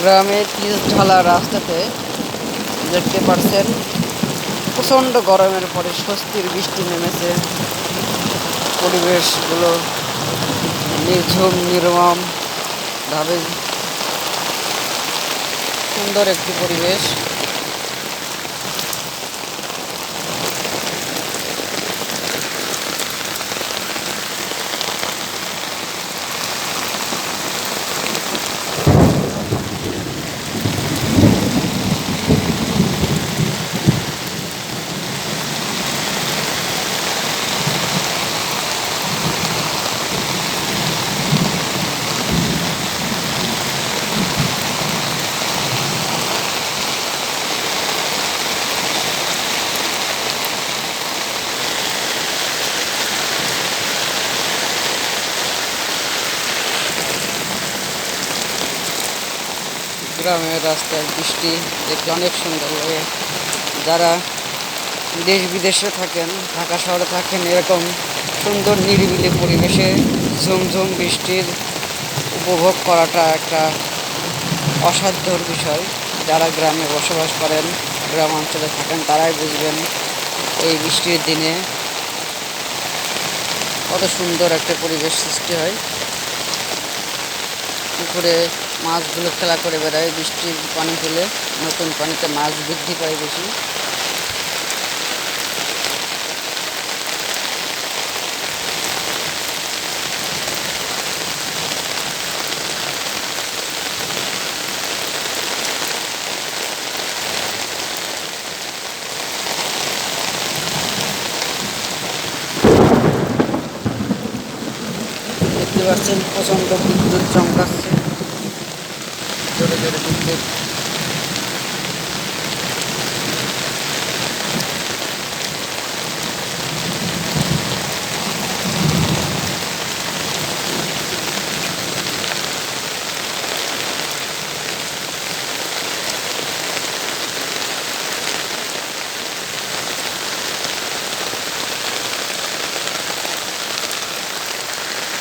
গ্রামে পিচ ঢালা রাস্তাতে দেখতে পাচ্ছেন প্রচণ্ড গরমের পরে স্বস্তির বৃষ্টি নেমেছে। পরিবেশগুলো নির্ঝুম নির্মম ভাবে সুন্দর একটি পরিবেশ। গ্রামের রাস্তায় বৃষ্টি দেখতে অনেক সুন্দর লাগে। যারা দেশ বিদেশে থাকেন, ঢাকা শহরে থাকেন, এরকম সুন্দর নিরিবিলি পরিবেশে ঝুমঝুম বৃষ্টির উপভোগ করাটা একটা অসাধ্যর বিষয়। যারা গ্রামে বসবাস করেন, গ্রাম অঞ্চলে থাকেন, তারাই বুঝবেন এই বৃষ্টির দিনে কত সুন্দর একটা পরিবেশ সৃষ্টি হয়। পুকুরে মাছগুলো খেলা করে বেড়ায়, বৃষ্টির পানি তুলে নতুন পানিতে মাছ বৃদ্ধি পায় বেশি। দেখতে পাচ্ছেন প্রচণ্ড বিদ্যুৎ চমকাচ্ছে। জোরে জোরে বিদ্যুৎ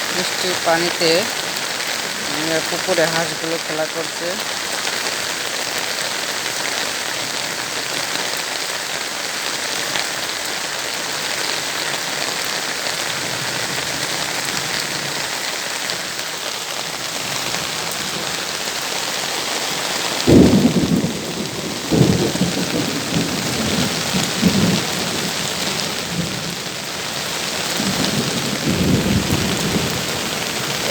বৃষ্টির পানিতে উম, পুকুরে হাঁসগুলো খেলা করছে।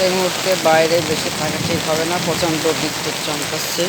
এই মুহূর্তে বাইরে বেশি থাকা ঠিক হবে না প্রচণ্ড বিদ্যুৎ চমকাচ্ছে।